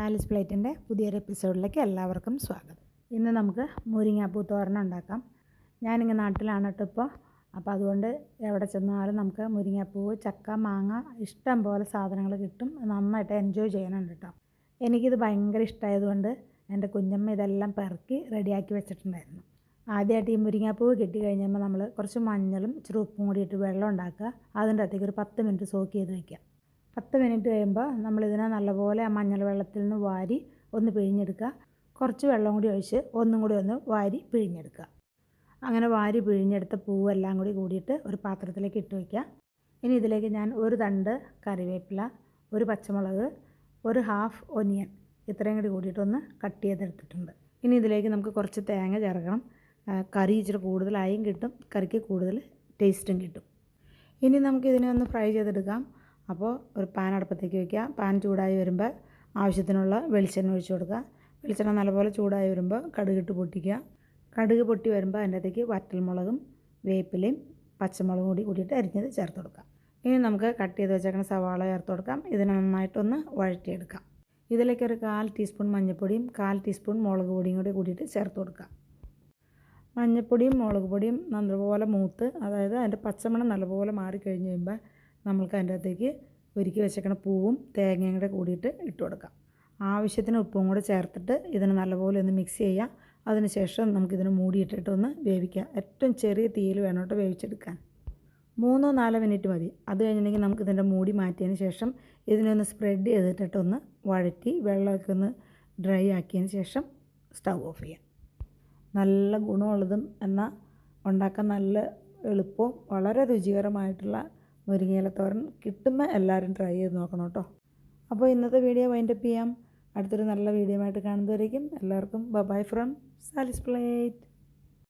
സാലിസ് പ്ലേറ്റിന്റെ പുതിയൊരു എപ്പിസോഡിലേക്ക് എല്ലാവർക്കും സ്വാഗതം. ഇന്ന് നമുക്ക് മുരിങ്ങാപ്പൂ തോരൻ ഉണ്ടാക്കാം. ഞാനിങ്ങ് നാട്ടിലാണ് കേട്ടോ ഇപ്പോൾ. അപ്പോൾ അതുകൊണ്ട് എവിടെ ചെന്നാലും നമുക്ക് മുരിങ്ങാപ്പൂവ് ചക്ക മാങ്ങ ഇഷ്ടം പോലെ സാധനങ്ങൾ കിട്ടും. നന്നായിട്ട് എൻജോയ് ചെയ്യാനുണ്ട് കേട്ടോ. എനിക്കിത് ഭയങ്കര ഇഷ്ടമായതുകൊണ്ട് എന്റെ കുഞ്ഞമ്മ ഇതെല്ലാം പെറുക്കി റെഡിയാക്കി വെച്ചിട്ടുണ്ടായിരുന്നു. ആദ്യമായിട്ട് ഈ മുരിങ്ങാപ്പൂവ് കിട്ടി കഴിഞ്ഞപ്പോൾ നമ്മൾ കുറച്ച് മഞ്ഞളും ഇച്ചിരി ഉപ്പും കൂടി ഇട്ട് വെള്ളം ഉണ്ടാക്കുക. അതിന്റെ അകത്തേക്ക് ഒരു പത്ത് മിനിറ്റ് സോക്ക് ചെയ്ത് വയ്ക്കുക പത്ത് മിനിറ്റ് കഴിയുമ്പോൾ നമ്മളിതിനെ നല്ലപോലെ ആ മഞ്ഞൾ വെള്ളത്തിൽ നിന്ന് വാരി ഒന്ന് പിഴിഞ്ഞെടുക്കുക. കുറച്ച് വെള്ളം കൂടി ഒഴിച്ച് ഒന്നും കൂടി ഒന്ന് വാരി പിഴിഞ്ഞെടുക്കുക. അങ്ങനെ വാരി പിഴിഞ്ഞെടുത്ത പൂവെല്ലാം കൂടി കൂടിയിട്ട് ഒരു പാത്രത്തിലേക്ക് ഇട്ട് വയ്ക്കുക ഇനി ഇതിലേക്ക് ഞാൻ ഒരു തണ്ട് കറിവേപ്പില ഒരു പച്ചമുളക് ഒരു ഹാഫ് ഒനിയൻ ഇത്രയും കൂടി കൂടിയിട്ടൊന്ന് കട്ട് ചെയ്തെടുത്തിട്ടുണ്ട്. ഇനി ഇതിലേക്ക് നമുക്ക് കുറച്ച് തേങ്ങ ചേർക്കണം. കറി ഇച്ചിരി കൂടുതലായും കിട്ടും കറിക്ക് കൂടുതൽ ടേസ്റ്റും കിട്ടും. ഇനി നമുക്കിതിനെ ഒന്ന് ഫ്രൈ ചെയ്തെടുക്കാം. അപ്പോൾ ഒരു പാൻ അടുപ്പത്തേക്ക് വയ്ക്കുക. പാൻ ചൂടായി വരുമ്പോൾ ആവശ്യത്തിനുള്ള വെളിച്ചെണ്ണ ഒഴിച്ചു കൊടുക്കുക. വെളിച്ചെണ്ണ നല്ലപോലെ ചൂടായി വരുമ്പോൾ കടുകിട്ട് പൊട്ടിക്കുക. കടുക് പൊട്ടി വരുമ്പോൾ അതിന്റെ വറ്റൽമുളകും വേപ്പിലയും പച്ചമുളകും കൂടി കൂടിയിട്ട് അരിഞ്ഞത് ചേർത്ത് കൊടുക്കാം ഇനി നമുക്ക് കട്ട് ചെയ്ത് വെച്ചേക്കുന്ന സവാള ചേർത്ത് കൊടുക്കാം. ഇതിനെ നന്നായിട്ടൊന്ന് വഴറ്റിയെടുക്കാം. ഇതിലേക്ക് ഒരു കാൽ ടീസ്പൂൺ മഞ്ഞൾപ്പൊടിയും കാൽ ടീസ്പൂൺ മുളക് പൊടിയും കൂടി കൂടിയിട്ട് ചേർത്ത് കൊടുക്കാം മഞ്ഞൾപ്പൊടിയും മുളക് പൊടിയും നല്ലപോലെ മൂത്ത് അതായത് അതിന്റെ പച്ചമണം നല്ലപോലെ മാറിക്കഴിഞ്ഞ് കഴിയുമ്പോൾ നമ്മൾക്ക് അതിന്റെ അകത്തേക്ക് ഒരുക്കി വെച്ചേക്കണ പൂവും തേങ്ങയും കൂടെ കൂടിയിട്ട് ഇട്ട് കൊടുക്കാം. ആവശ്യത്തിന് ഉപ്പും കൂടെ ചേർത്തിട്ട് ഇതിനെ നല്ലപോലെ ഒന്ന് മിക്സ് ചെയ്യാം. അതിനുശേഷം നമുക്കിതിന് മൂടിയിട്ടിട്ട് ഒന്ന് വേവിക്കാം. ഏറ്റവും ചെറിയ തീയിൽ വേണം കേട്ടോ വേവിച്ചെടുക്കാൻ. മൂന്നോ നാലോ മിനിറ്റ് മതി. അത് കഴിഞ്ഞിട്ടുണ്ടെങ്കിൽ നമുക്ക് ഇതിന്റെ മൂടി മാറ്റിയതിന് ശേഷം ഇതിനൊന്ന് സ്പ്രെഡ് ചെയ്തിട്ടിട്ടൊന്ന് വഴറ്റി വെള്ളമൊക്കെ ഒന്ന് ഡ്രൈ ആക്കിയതിന് ശേഷം സ്റ്റൗ ഓഫ് ചെയ്യാം. നല്ല ഗുണമുള്ളതും എന്നാൽ ഉണ്ടാക്കാൻ നല്ല എളുപ്പവും വളരെ രുചികരമായിട്ടുള്ള മുരിങ്ങയിലത്തോരൻ കിട്ടുന്ന എല്ലാവരും ട്രൈ ചെയ്ത് നോക്കണം കേട്ടോ. അപ്പോൾ ഇന്നത്തെ വീഡിയോ വൈൻഡപ്പ് ചെയ്യാം. അടുത്തൊരു നല്ല വീഡിയോ ആയിട്ട് കാണുന്നതായിരിക്കും എല്ലാവർക്കും ബൈ ഫ്രം സാലിസ് പ്ലേറ്റ്